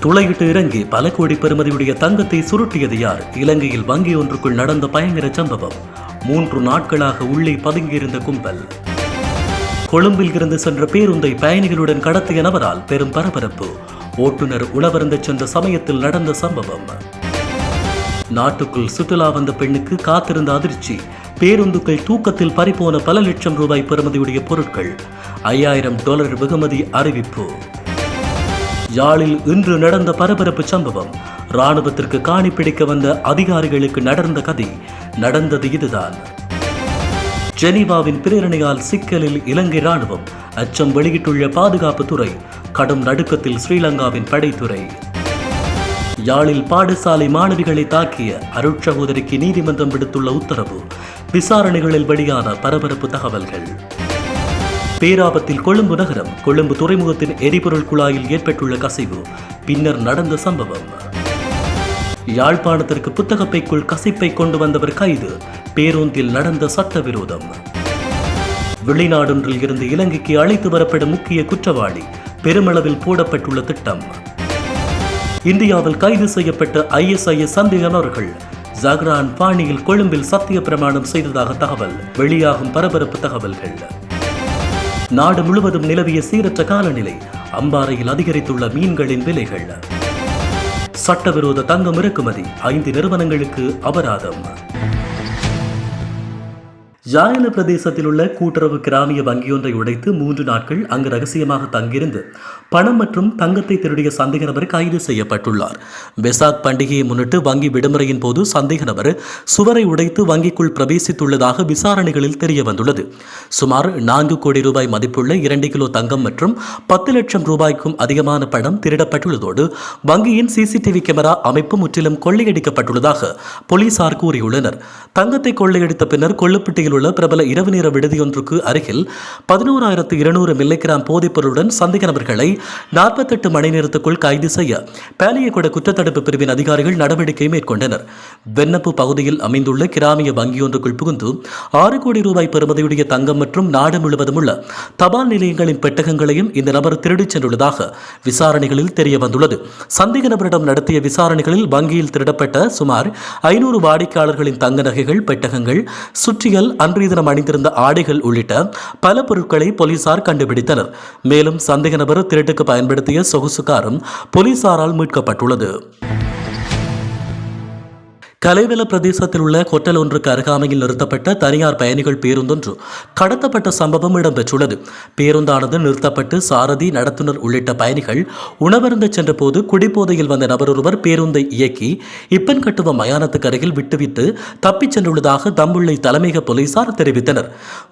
துளையிட்டு இறங்கி பல கோடி பெறுமதியுடைய தங்கத்தை சுருட்டியது யார்? இலங்கையில் வங்கி ஒன்றுக்குள் நடந்த பயங்கர சம்பவம். மூன்று நாட்களாக உள்ளே பதுங்கியிருந்த கும்பல். கொழும்பில் இருந்து சென்ற பேருந்தை பயணிகளுடன் கடத்திய நபரால் பெரும் பரபரப்பு. ஓட்டுநர் உணவருந்த சென்ற சமயத்தில் நடந்த சம்பவம். நாட்டுக்குள் சுற்றுலா வந்த பெண்ணுக்கு காத்திருந்த அதிர்ச்சி. பேருந்துக்கள் தூக்கத்தில் பறிபோன பல லட்சம் ரூபாய் பெறுமதியுடைய பொருட்கள். ஐயாயிரம் டாலர் வெகுமதி அறிவிப்பு. யாழில் இன்று நடந்த பரபரப்பு சம்பவம். ராணுவத்திற்கு காணி பிடிக்க வந்த அதிகாரிகளுக்கு நடந்த கதை நடந்தது இதுதான். ஜெனீவாவின் பிரேரணையால் சிக்கலில் இலங்கை ராணுவம் அச்சம் வெளியிட்டுள்ள பாதுகாப்பு துறை கடும் நடுக்கத்தில் ஸ்ரீலங்காவின் படைத்துறை. யாழில் பாடசாலை மாணவிகளை தாக்கிய அருட்சகோதரிக்கு நீதிமன்றம் விடுத்துள்ள உத்தரவு விசாரணைகளில் வெளியான பரபரப்பு தகவல்கள். பேராபத்தில் கொழும்பு நகரம் கொழும்பு துறைமுகத்தின் எரிபொருள் குழாயில் ஏற்பட்டுள்ள கசிவு பின்னர் நடந்த சம்பவம். யாழ்ப்பாணத்திற்கு புத்தகப்பைக்குள் கசிப்பை கொண்டு வந்தவர் கைது பேருந்தில் நடந்த சட்டவிரோதம். வெளிநாடொன்றில் இருந்து இலங்கைக்கு அழைத்து வரப்படும் முக்கிய குற்றவாளி பெருமளவில் போடப்பட்டுள்ள திட்டம். இந்தியாவில் கைது செய்யப்பட்ட ஐஎஸ்ஐஎஸ் சந்தேகநபர்கள் நபர்கள் ஜக்ரான் பாணியில் கொழும்பில் சத்திய பிரமாணம் செய்ததாக தகவல் வெளியாகும் பரபரப்பு தகவல்கள். நாடு முழுவதும் நிலவிய சீரற்ற காலநிலை அம்பாறையில் அதிகரித்துள்ள மீன்களின் விலைகள். சட்டவிரோத தங்கம் இறக்குமதி ஐந்து நிறுவனங்களுக்கு அபராதம். ஜாயன பிரதேசத்தில் உள்ள கூட்டுறவு கிராமிய வங்கியொன்றை உடைத்து மூன்று நாட்கள் அங்கு ரகசியமாக தங்கியிருந்து பணம் மற்றும் தங்கத்தை திருடிய சந்தேக நபர் கைது செய்யப்பட்டுள்ளார். பெசாக் பண்டிகையை முன்னிட்டு வங்கி விடுமுறையின் போது சந்தேக நபர் சுவரை உடைத்து வங்கிக்குள் பிரவேசித்துள்ளதாக விசாரணைகளில் தெரிய வந்துள்ளது சுமார் நான்கு கோடி ரூபாய் மதிப்புள்ள இரண்டு கிலோ தங்கம் மற்றும் பத்து லட்சம் ரூபாய்க்கும் அதிகமான பணம் திருடப்பட்டுள்ளதோடு வங்கியின் சிசிடிவி கேமரா அமைப்பு முற்றிலும் கொள்ளையடிக்கப்பட்டுள்ளதாக போலீசார் கூறியுள்ளனர். தங்கத்தை கொள்ளையடித்த பின்னர் கொள்ளுப்பட்டியில் உள்ள பிரபல இரவு நேர விடுதியொன்றுக்கு அருகில் பதினோராயிரத்து இருநூறு மில்லிகிராம் போதைப்பொருளுடன் சந்தேக நபர்களை நாற்பத்தெட்டு மணி நேரத்துக்குள் கைது செய்ய பேலியகொட குற்றத்தடுப்பு பிரிவின் அதிகாரிகள் நடவடிக்கை மேற்கொண்டனர். வெண்ணப்பு பகுதியில் அமைந்துள்ள கிராமிய வங்கியொன்றுக்குள் புகுந்து ஆறு கோடி ரூபாய் பெறுமதியுடைய தங்கம் மற்றும் நாடு முழுவதும் உள்ள தபால் நிலையங்களின் பெட்டகங்களையும் இந்த நபர் திருடிச் சென்றுள்ளதாக விசாரணைகளில் தெரிய வந்துள்ளது சந்தேக நபரிடம் நடத்திய விசாரணைகளில் வங்கியில் திருடப்பட்ட சுமார் ஐநூறு வாடிக்கையாளர்களின் தங்க நகைகள் பெட்டகங்கள் சுற்றியல் அன்றைய தினம் அணிந்திருந்த ஆடைகள் உள்ளிட்ட பல பொருட்களை போலீசார் கண்டுபிடித்தனர். மேலும் சந்தேக நபர் திருட்டுக்கு பயன்படுத்திய சொகுசு காரும் போலீசாரால் மீட்கப்பட்டுள்ளது. கலைவெல பிரதேசத்தில் உள்ள ஹோட்டல் ஒன்றுக்கு அருகாமையில் நிறுத்தப்பட்ட தனியார் பயணிகள் பேருந்தொன்று கடத்தப்பட்ட சம்பவம் இடம்பெற்றுள்ளது. பேருந்தானது நிறுத்தப்பட்டு சாரதி நடத்துனர் உள்ளிட்ட பயணிகள் உணவருந்த சென்றபோது குடிபோதையில் வந்த நபர் ஒருவர் பேருந்தை இயக்கி இப்பன் கட்டுவ மயானத்துக்கு அருகில் விட்டுவிட்டு தப்பிச் சென்றுள்ளதாக தம்புள்ளை தலைமையக போலீசார் தெரிவித்தனர்.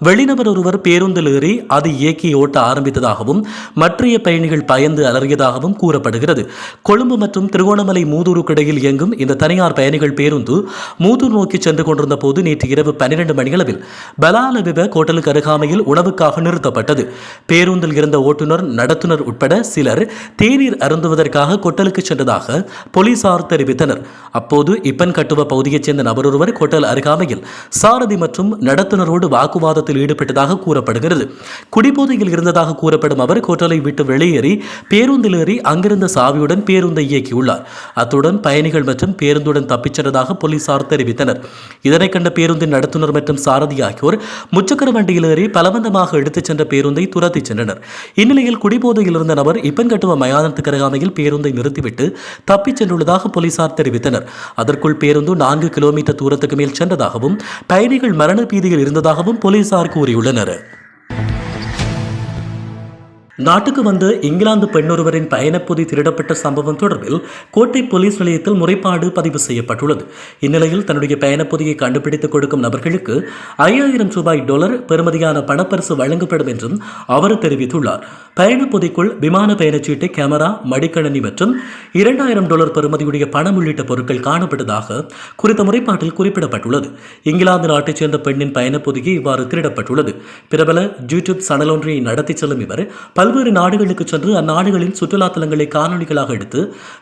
வெளிநபர் ஒருவர் பேருந்தில் ஏறி அது இயக்கி ஓட்ட ஆரம்பித்ததாகவும் மற்றைய பயணிகள் பயந்து அலறியதாகவும் கூறப்படுகிறது. கொழும்பு மற்றும் திருகோணமலை மூதூருக்கிடையில் இயங்கும் இந்த தனியார் பயணிகள் பேருந்து பேருந்து மூதூர் நோக்கி சென்று கொண்டிருந்த போது நேற்று இரவு பன்னிரண்டு மணியளவில் பலாலவிவ கோட்டலுக்கு அருகாமையில் உணவுக்காக நிறுத்தப்பட்டது. பேருந்தில் இருந்த ஓட்டுநர் நடத்துனர் உட்பட சிலர் தேநீர் அருந்துவதற்காக கொட்டலுக்கு சென்றதாக போலீசார் தெரிவித்தனர். அப்போது இப்பன் கட்டுவ பகுதியைச் சேர்ந்த நபரொருவர் கொட்டல் அருகாமையில் சாரதி மற்றும் நடத்துனரோடு வாக்குவாதத்தில் ஈடுபட்டதாக கூறப்படுகிறது. குடிபோதையில் இருந்ததாக கூறப்படும் அவர் கோட்டலை விட்டு வெளியேறி பேருந்தில் ஏறி அங்கிருந்த சாவியுடன் பேருந்தை இயக்கியுள்ளார். அத்துடன் பயணிகள் மற்றும் பேருந்துடன் தப்பிச் சென்றதாக போலீசார் தெரிவித்தனர். இதனை கண்ட பேருந்தின் நடத்துனர் மற்றும் சாரதி ஆகியோர் முச்சக்கர வண்டியில் ஏறி பலவந்தமாக எடுத்துச் சென்ற பேருந்தை துரத்திச் சென்றனர். இந்நிலையில் குடிபோதையில் இருந்த நபர் இப்பங்கட்டுவ மயானத்துக்கு அருகாமையில் பேருந்தை நிறுத்திவிட்டு தப்பிச் சென்றுள்ளதாக போலீசார் தெரிவித்தனர். அதற்குள் பேருந்து நான்கு கிலோமீட்டர் தூரத்துக்கு மேல் சென்றதாகவும் பயணிகள் மரண பீதியில் இருந்ததாகவும் போலீசார் கூறியுள்ளனர். நாட்டுக்கு வந்த இங்கிலாந்து பெண்ணொருவரின் பயணப்பொதி திருடப்பட்ட சம்பவம் தொடர்பில் கோட்டை போலீஸ் நிலையத்தில் முறைப்பாடு பதிவு செய்யப்பட்டுள்ளது. இந்நிலையில் தன்னுடைய பயணப்பொதியை கண்டுபிடித்துக் கொடுக்கும் நபர்களுக்கு ஐயாயிரம் ரூபாய் டாலர் பெறுமதியான பணப்பரிசு வழங்கப்படும் என்றும் அவர் தெரிவித்துள்ளார். பயணப்பொதிக்குள் விமான பயணச்சீட்டு கேமரா மடிக்கணினி மற்றும் இரண்டாயிரம் டாலர் பெறுமதியுடைய பணம் உள்ளிட்ட பொருட்கள் காணப்பட்டதாக குறித்த முறைப்பாட்டில் குறிப்பிடப்பட்டுள்ளது. இங்கிலாந்து நாட்டைச் சேர்ந்த பெண்ணின் பயணப்பொதியை இவ்வாறு திருடப்பட்டுள்ளது. பிரபல யூடியூப் சனல் ஒன்றை நடத்தி செல்லும் இவர் பல பல்வேறு நாடுகளுக்கு சென்று அந்நாடுகளின் சுற்றுலா தலங்களை காணொலிகளாக எடுத்து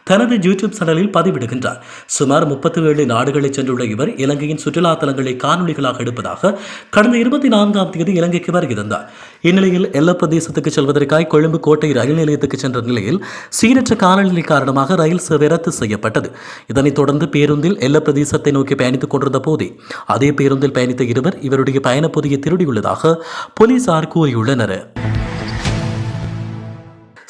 தனது யூடியூப் சேனலில் பதிவிடுகின்றார். சுமார் முப்பத்தி ஏழு நாடுகளை சென்றுள்ள இவர் இலங்கையின் சுற்றுலா தலங்களை காணொலிகளாக எடுப்பதாக கடந்த இருபத்தி நான்காம் தேதி இலங்கைக்கு வருகிறார் இந்நிலையில் எல்ல பிரதேசத்துக்கு செல்வதற்காய் கொழும்பு கோட்டை ரயில் நிலையத்துக்கு சென்ற நிலையில் சீரற்ற காலநிலை காரணமாக ரயில் சேவை ரத்து செய்யப்பட்டது. இதனைத் தொடர்ந்து பேருந்தில் எல்ல பிரதேசத்தை நோக்கி பயணித்துக் கொண்டிருந்த போதே அதே பேருந்தில் பயணித்த இருவர் இவருடைய பயணப்பொதியை திருடியுள்ளதாக போலீசார் கூறியுள்ளனர்.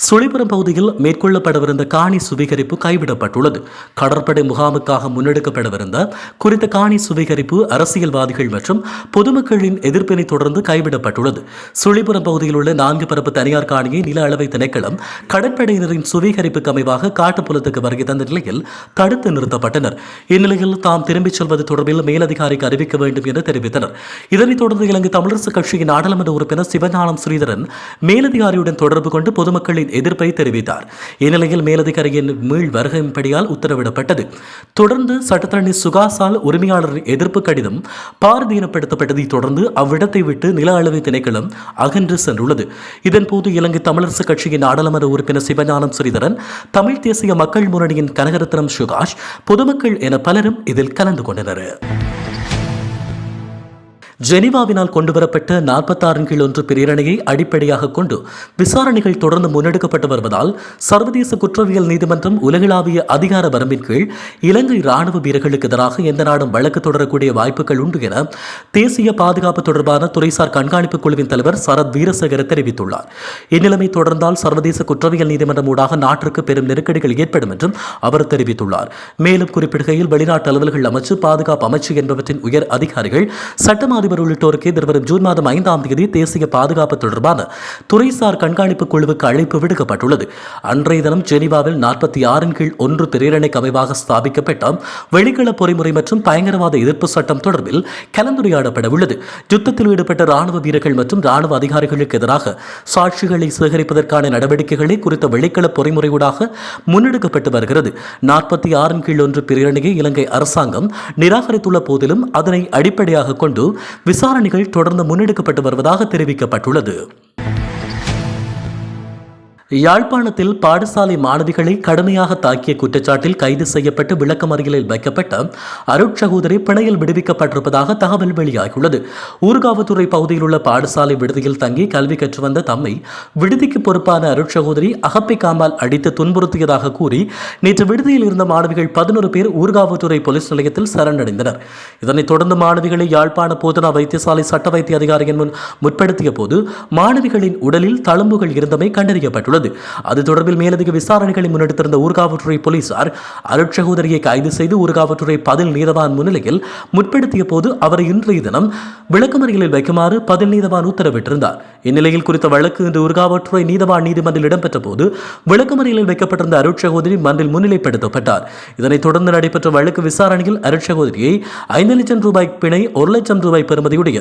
சுழிபுரம் பகுதியில் மேற்கொள்ளப்படவிருந்த காணி சுவீகரிப்பு கைவிடப்பட்டுள்ளது. கடற்படை முகாமுக்காக முன்னெடுக்கப்படவிருந்த குறித்த காணி சுவீகரிப்பு அரசியல்வாதிகள் மற்றும் பொதுமக்களின் எதிர்ப்பினை தொடர்ந்து கைவிடப்பட்டுள்ளது. சுழிபுரம் பகுதியில் உள்ள நான்கு பரப்பு தனியார் காணியை நில அளவை திணைக்களம் கடற்படையினரின் சுவீகரிப்புக்கு அமைவாக காட்டுப்புலத்துக்கு வருகை தந்த நிலையில் தடுத்து நிறுத்தப்பட்டனர். இந்நிலையில் தாம் திரும்பிச் செல்வது தொடர்பில் மேலதிகாரிக்கு அறிவிக்க வேண்டும் என தெரிவித்தனர். இதனைத் தொடர்ந்து இலங்கை தமிழரசு கட்சியின் நாடாளுமன்ற உறுப்பினர் சிவஞானம் ஸ்ரீதரன் மேலதிகாரியுடன் தொடர்பு கொண்டு பொதுமக்களின் எதிர்ப்பை தெரிவித்தார். இந்நிலையில் மேலதிகாரியின் மீள் வருகையின்படியால் உத்தரவிடப்பட்டது. தொடர்ந்து சட்டத்தரணி சுகாசால் உரிமையாளரின் எதிர்ப்பு கடிதம் பாரதீனப்படுத்தப்பட்டதை தொடர்ந்து அவ்விடத்தை விட்டு நில அளவை திணைக்களம் அகன்று சென்றுள்ளது. இதன்போது இலங்கை தமிழரசு கட்சியின் நாடாளுமன்ற உறுப்பினர் சிவஞானம் ஸ்ரீதரன் தமிழ் தேசிய மக்கள் முன்னணியின் கனகரத்னம் சுகாஷ் பொதுமக்கள் என பலரும் இதில் கலந்து கொண்டனர். ஜெனிவாவினால் கொண்டுவரப்பட்ட நாற்பத்தாறு கீழ் ஒன்று பிரேரணையை அடிப்படையாக கொண்டு விசாரணைகள் தொடர்ந்து முன்னெடுக்கப்பட்டு வருவதால் சர்வதேச குற்றவியல் நீதிமன்றம் உலகளாவிய அதிகார வரம்பின் கீழ் இலங்கை ராணுவ வீரர்களுக்கு எதிராக எந்த நாடும் வழக்கு தொடரக்கூடிய வாய்ப்புகள் உண்டு என தேசிய பாதுகாப்பு தொடர்பான துறைசார் கண்காணிப்பு குழுவின் தலைவர் சரத் வீரசேகர தெரிவித்துள்ளார். இந்நிலைமை தொடர்ந்தால் சர்வதேச குற்றவியல் நீதிமன்றம் ஊடாக நாட்டிற்கு பெரும் நெருக்கடிகள் ஏற்படும் என்றும் அவர் தெரிவித்துள்ளார். மேலும் குறிப்பிடுகையில் வெளிநாட்டு அலுவல்கள் அமைச்சு பாதுகாப்பு அமைச்சு என்பவற்றின் உயர் அதிகாரிகள் சட்டமா அதிபர் உள்ளிட்டோருக்கு எதிர்வரும் ஜூன் மாதம் ஐந்தாம் தேதி தேசிய பாதுகாப்பு தொடர்பான துறைசார் கண்காணிப்பு குழுவுக்கு அழைப்பு விடுக்கப்பட்டுள்ளது. அன்றைய தினம் ஜெனீவாவில் நாற்பத்தி ஆறின் கீழ் ஒன்று பிரேரணைக்கு அமைவாக ஸ்தாபிக்கப்பட்ட வெளிக்கள பொறிமுறை மற்றும் பயங்கரவாத எதிர்ப்பு சட்டம் தொடர்பில் கலந்துரையாடப்பட உள்ளது யுத்தத்தில் ஈடுபட்ட ராணுவ வீரர்கள் மற்றும் ராணுவ அதிகாரிகளுக்கு எதிராக சாட்சிகளை சேகரிப்பதற்கான நடவடிக்கைகளை குறித்த வெளிக்கள பொறிமுறையூடாக முன்னெடுக்கப்பட்டு வருகிறது. நாற்பத்தி ஆறின் கீழ் ஒன்று பிரேரணையை இலங்கை அரசாங்கம் நிராகரித்துள்ள போதிலும் அதனை அடிப்படையாக கொண்டு விசாரணைகள் தொடர்ந்து முன்னெடுக்கப்பட்டு வருவதாக தெரிவிக்கப்பட்டுள்ளது. யாழ்ப்பாணத்தில் பாடசாலை மாணவிகளை கடுமையாக தாக்கிய குற்றச்சாட்டில் கைது செய்யப்பட்டு விளக்கமறியலில் வைக்கப்பட்ட அருட்சகோதரி பிணையில் விடுவிக்கப்பட்டிருப்பதாக தகவல் வெளியாகியுள்ளது. ஊர்காவத்துறை பகுதியில் உள்ள பாடசாலை விடுதியில் தங்கி கல்வி கற்று வந்த தம்மை விடுதிக்கு பொறுப்பான அருட்சகோதரி அகப்பை காம்பால் அடித்து துன்புறுத்தியதாக கூறி நேற்று விடுதியில் இருந்த மாணவிகள் பதினோரு பேர் ஊர்காவத்துறை போலீஸ் நிலையத்தில் சரணடைந்தனர். இதனைத் தொடர்ந்து மாணவிகளை யாழ்ப்பாண போதனா வைத்தியசாலை சட்ட வைத்திய அதிகாரியின் முன் முற்படுத்திய போது மாணவிகளின் உடலில் தழும்புகள் இருந்தமை கண்டறியப்பட்டுள்ளது. அது தொடர்பில் மேலதிக விசாரணைகளை முன்னெடுத்திருந்த ஊர்காவற்றுறை போலீசார் அருட்சகோதரியை கைது செய்து ஊர்காவற்றுறை பதில் நீதவான் முன்னிலையில் முற்படுத்திய போது அவரை இன்றைய தினம் விளக்கமறியலில் வைக்குமாறு பதில் நீதவான் உத்தரவிட்டிருந்தார். இந்நிலையில் குறித்த வழக்கு இன்று ஊர்காவற்றுறை நீதவான் நீதிமன்றில் இடம்பெற்ற போது விளக்கமறியலில் வைக்கப்பட்டிருந்த அருட்சகோதரி மன்றில் முன்னிலைப்படுத்தப்பட்டார். இதனைத் தொடர்ந்து நடைபெற்ற வழக்கு விசாரணையில் அருட்சகோதரியை ஐந்து லட்சம் ரூபாய் பிணை ஒரு லட்சம் ரூபாய் பெறுமதியுடைய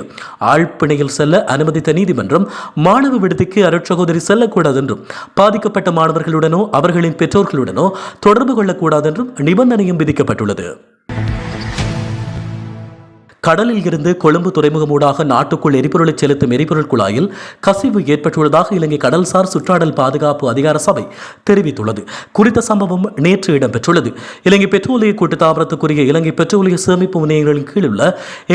ஆள் பிணையில் செல்ல அனுமதித்த நீதிமன்றம் மாணவ விடுதிக்கு அருட்சகோதரி செல்லக்கூடாது என்றும் பாதிக்கப்பட்ட மாணவர்களுடனோ அவர்களின் பெற்றோர்களுடனோ தொடர்பு கொள்ளக்கூடாது என்றும் நிபந்தனையும் விதிக்கப்பட்டுள்ளது. கடலில் இருந்து கொழும்பு துறைமுகம் ஊடாக நாட்டுக்குள் எரிபொருளை செலுத்தும் எரிபொருள் குழாயில் கசிவு ஏற்பட்டுள்ளதாக இலங்கை கடல்சார் சுற்றாடல் பாதுகாப்பு அதிகார சபை தெரிவித்துள்ளது. குறித்த சம்பவம் நேற்று இடம்பெற்றுள்ளது. இலங்கை பெட்ரோலிய கூட்டுத்தாபனத்துக்குரிய இலங்கை பெட்ரோலிய சேமிப்பு முனையங்களின் கீழ் உள்ள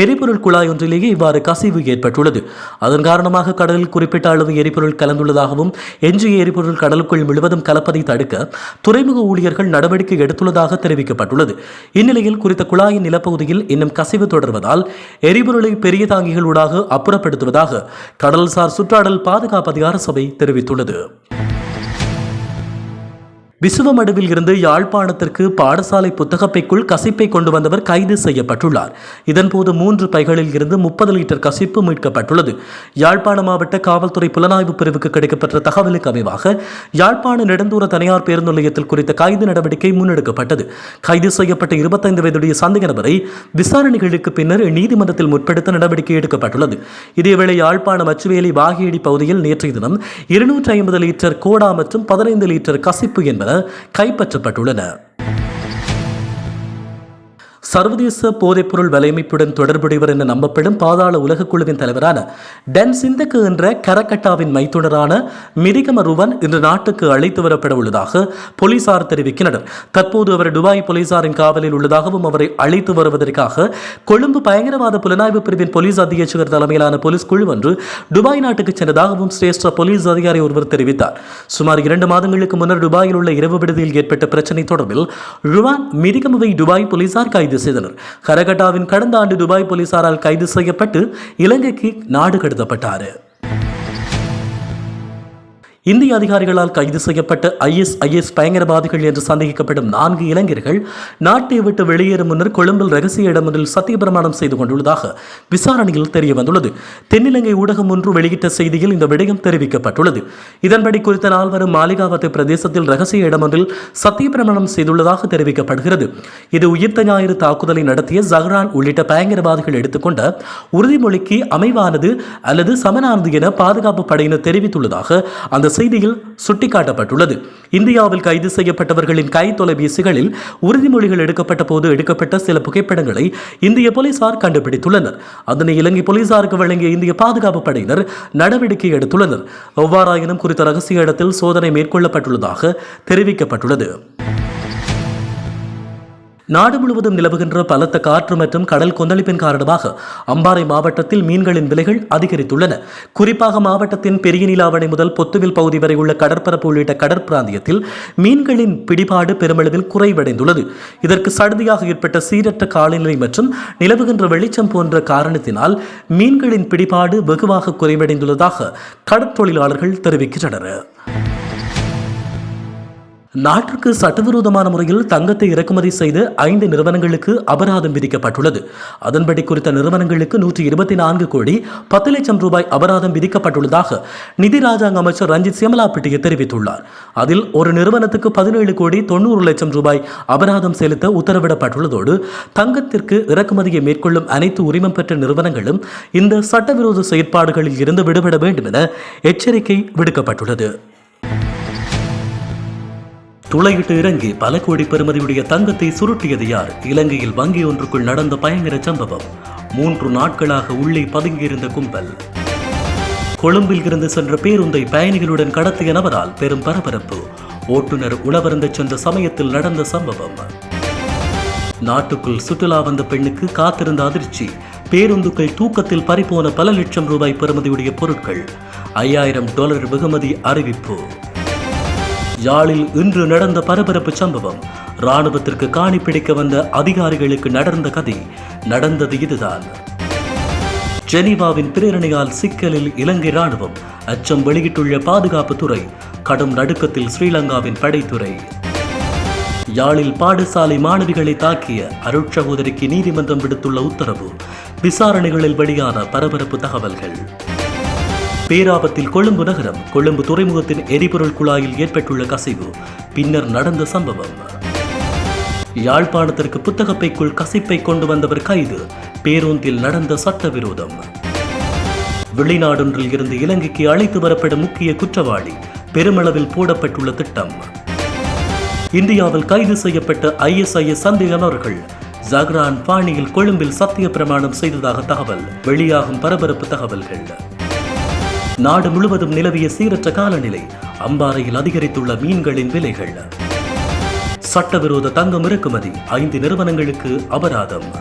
எரிபொருள் குழாய் ஒன்றிலேயே இவ்வாறு கசிவு ஏற்பட்டுள்ளது. அதன் காரணமாக கடலில் குறிப்பிட்ட அளவு எரிபொருள் கலந்துள்ளதாகவும் எஞ்சிய எரிபொருள் கடலுக்குள் முழுவதும் கலப்பதை தடுக்க துறைமுக ஊழியர்கள் நடவடிக்கை எடுத்துள்ளதாக தெரிவிக்கப்பட்டுள்ளது. இந்நிலையில் குறித்த குழாயின் நிலப்பகுதியில் இன்னும் கசிவு தொடர்வதால் எரிபொருளை பெரிய தாங்கிகளூடாக அப்புறப்படுத்துவதாக கடல்சார் சுற்றாடல் பாதுகாப்பு அதிகார சபை தெரிவித்துள்ளது. விசுவமடுவில் இருந்து யாழ்ப்பாணத்திற்கு பாடசாலை புத்தகப்பைக்குள் கசிப்பை கொண்டு வந்தவர் கைது செய்யப்பட்டுள்ளார். இதன்போது மூன்று பைகளில் இருந்து முப்பது லிட்டர் கசிப்பு மீட்கப்பட்டுள்ளது. யாழ்ப்பாண மாவட்ட காவல்துறை புலனாய்வு பிரிவுக்கு கிடைக்கப்பெற்ற தகவலுக்கு அமைவாக யாழ்ப்பாண நெடுந்தூர தனியார் பேருந்து நிலையத்தில் குறித்த கைது நடவடிக்கை முன்னெடுக்கப்பட்டது. கைது செய்யப்பட்ட இருபத்தைந்து வயதுடைய சந்தேக நபரை விசாரணைகளுக்கு பின்னர் நீதிமன்றத்தில் முற்படுத்த நடவடிக்கை எடுக்கப்பட்டுள்ளது. இதேவேளை யாழ்ப்பாணம் அச்சுவேலி வாகியடி பகுதியில் நேற்றைய தினம் இருநூற்றி ஐம்பது லிட்டர் கோடா மற்றும் பதினைந்து லிட்டர் கசிப்பு என்பன கைப்பற்றப்பட்டுள்ளன. சர்வதேச போதைப்பொருள் வலையமைப்புடன் தொடர்புடையவர் என நம்பப்படும் பாதாள உலக குழுவின் தலைவரான டென் சிந்தக்கு என்ற கரக்கட்டாவின் மைத்துனரான மிரிகம ருவன் இன்று நாட்டுக்கு அழைத்து வரப்பட உள்ளதாக போலீசார் தெரிவிக்கின்றனர். தற்போது அவர் துபாய் போலீசாரின் காவலில் உள்ளதாகவும் அவரை அழைத்து வருவதற்காக கொழும்பு பயங்கரவாத புலனாய்வு பிரிவின் போலீஸ் அத்தியட்சகர் தலைமையிலான போலீஸ் குழு ஒன்று துபாய் நாட்டுக்கு சென்றதாகவும் சிரேஷ்ட போலீஸ் அதிகாரி ஒருவர் தெரிவித்தார். சுமார் இரண்டு மாதங்களுக்கு முன்னர் துபாயில் உள்ள இரவு விடுதியில் ஏற்பட்ட பிரச்சனை தொடர்பில் ருவான் மிரிகமவை துபாய் போலீசார் கைது செய்தனர். கரகட்டாவின் கடந்த ஆண்டு துபாய் போலீசாரால் கைது செய்யப்பட்டு இலங்கைக்கு நாடு கடத்தப்பட்டார். இந்திய அதிகாரிகளால் கைது செய்யப்பட்ட ஐஎஸ்ஐஎஸ் பயங்கரவாதிகள் என்று சந்தேகிக்கப்படும் நான்கு இளைஞர்கள் நாட்டை விட்டு வெளியேறும் முன்னர் கொழும்பில் ரகசிய இடமொன்றில் சத்தியப்பிரமாணம் செய்து கொண்டுள்ளதாக விசாரணையில் தெரிய வந்துள்ளது தென்னிலங்கை ஊடகம் ஒன்று வெளியிட்ட செய்தியில் இந்த விடயம் தெரிவிக்கப்பட்டுள்ளது. இதன்படி குறித்த நால்வரும் மாளிகாவத்து பிரதேசத்தில் ரகசிய இடம் ஒன்றில் சத்தியப்பிரமாணம் செய்துள்ளதாக தெரிவிக்கப்படுகிறது. இது உயிர்த்த ஞாயிறு தாக்குதலை நடத்திய ஜஹ்ரான் உள்ளிட்ட பயங்கரவாதிகள் எடுத்துக்கொண்ட உறுதிமொழிக்கு அமைவானது அல்லது சமனானது என பாதுகாப்பு படையினர் தெரிவித்துள்ளதாக அந்த செய்தியில் சுட்டிக்காட்டப்பட்டுள்ளது. இந்தியாவில் கைது செய்யப்பட்டவர்களின் கை தொலைபேசிகளில் உறுதிமொழிகள் எடுக்கப்பட்ட போது எடுக்கப்பட்ட சில புகைப்படங்களை இந்திய போலீசார் கண்டுபிடித்துள்ளனர். அதனை இலங்கை போலீசாருக்கு வழங்கிய இந்திய பாதுகாப்பு படையினர் நடவடிக்கை எடுத்துள்ளனர். எவ்வாறாயினும் குறித்த ரகசிய இடத்தில் சோதனை மேற்கொள்ளப்பட்டுள்ளதாக தெரிவிக்கப்பட்டுள்ளது. நாடு முழுவதும் நிலவுகின்ற பலத்த காற்று மற்றும் கடல் கொந்தளிப்பின் காரணமாக அம்பாறை மாவட்டத்தில் மீன்களின் விலைகள் அதிகரித்துள்ளன. குறிப்பாக மாவட்டத்தின் பெரிய நீலாவணை முதல் பொத்துவில் பகுதி வரை உள்ள கடற்பரப்பு உள்ளிட்ட கடற்பிராந்தியத்தில் மீன்களின் பிடிபாடு பெருமளவில் குறைவடைந்துள்ளது. இதற்கு சடுதியாக ஏற்பட்ட சீரற்ற காலநிலை மற்றும் நிலவுகின்ற வெளிச்சம் போன்ற காரணத்தினால் மீன்களின் பிடிபாடு வெகுவாக குறைவடைந்துள்ளதாக கடற்தொழிலாளர்கள் தெரிவிக்கின்றனர். நாட்டிற்கு சட்டவிரோதமான முறையில் தங்கத்தை இறக்குமதி செய்து ஐந்து நிறுவனங்களுக்கு அபராதம் விதிக்கப்பட்டுள்ளது. அதன்படி குறித்த நிறுவனங்களுக்கு நூற்றி இருபத்தி நான்கு கோடி பத்து லட்சம் ரூபாய் அபராதம் விதிக்கப்பட்டுள்ளதாக நிதி ராஜாங்க அமைச்சர் ரஞ்சித் சியமலாப்பட்டியை தெரிவித்துள்ளார். அதில் ஒரு நிறுவனத்துக்கு பதினேழு கோடி தொண்ணூறு லட்சம் ரூபாய் அபராதம் செலுத்த உத்தரவிடப்பட்டுள்ளதோடு தங்கத்திற்கு இறக்குமதியை மேற்கொள்ளும் அனைத்து உரிமம் பெற்ற நிறுவனங்களும் இந்த சட்டவிரோத செயற்பாடுகளில் இருந்து விடுபட வேண்டும் என எச்சரிக்கை விடுக்கப்பட்டுள்ளது. துளையிட்டு இறங்கி பல கோடி பெறுமதியுடைய தங்கத்தை சுருட்டியது யார்? இலங்கையில் வங்கி ஒன்றுக்குள் நடந்த பயங்கர சம்பவம். மூன்று நாட்களாக உள்ளே பதுங்கியிருந்த கும்பல். கொழும்பில் இருந்து சென்ற பேருந்தை பயணிகளுடன் கடத்திய நபரால் பெரும் பரபரப்பு. ஓட்டுநர் உணவருந்த சென்ற சமயத்தில் நடந்த சம்பவம். நாட்டுக்குள் சுற்றுலா வந்த பெண்ணுக்கு காத்திருந்த அதிர்ச்சி. பேருந்துக்கள் தூக்கத்தில் பறிபோன பல லட்சம் ரூபாய் பெறுமதியுடைய பொருட்கள். ஐயாயிரம் டாலர் வெகுமதி அறிவிப்பு. யாழில் இன்று நடந்த பரபரப்பு சம்பவம். ராணுவத்திற்கு காணி பிடிக்க வந்த அதிகாரிகளுக்கு நடந்த கதை நடந்தது இதுதான். ஜெனீவாவின் பிரேரணையால் சிக்கலில் இலங்கை ராணுவம் அச்சம் வெளியிட்டுள்ள பாதுகாப்பு துறை கடும் நடுக்கத்தில் ஸ்ரீலங்காவின் படைத்துறை. யாழில் பாடசாலை மாணவிகளை தாக்கிய அருட்சகோதரிக்கு நீதிமன்றம் விடுத்துள்ள உத்தரவு விசாரணைகளில் வெளியான பரபரப்பு தகவல்கள். பேராபத்தில் கொழும்பு நகரம் கொழும்பு துறைமுகத்தின் எரிபொருள் குழாயில் ஏற்பட்டுள்ள கசிவு பின்னர் நடந்த சம்பவம். யாழ்ப்பாணத்திற்கு புத்தகப்பைக்குள் கசிப்பை கொண்டு வந்தவர் கைது பேருந்தில் நடந்த சட்டவிரோதம். வெளிநாடொன்றில் இருந்து இலங்கைக்கு அழைத்து வரப்படும் முக்கிய குற்றவாளி பெருமளவில் போடப்பட்டுள்ள திட்டம். இந்தியாவில் கைது செய்யப்பட்ட ஐஎஸ்ஐஎஸ் சந்தேகநபர்கள் ஜஹ்ரான் பாணியில் கொழும்பில் சத்திய பிரமாணம் செய்ததாக தகவல் வெளியாகும் பரபரப்பு தகவல்கள். நாடு முழுவதும் நிலவிய சீரற்ற காலநிலை அம்பாறையில் அதிகரித்துள்ள மீன்களின் விலைகள். சட்டவிரோத தங்கம் இறக்குமதி ஐந்து நிறுவனங்களுக்கு அபராதம்.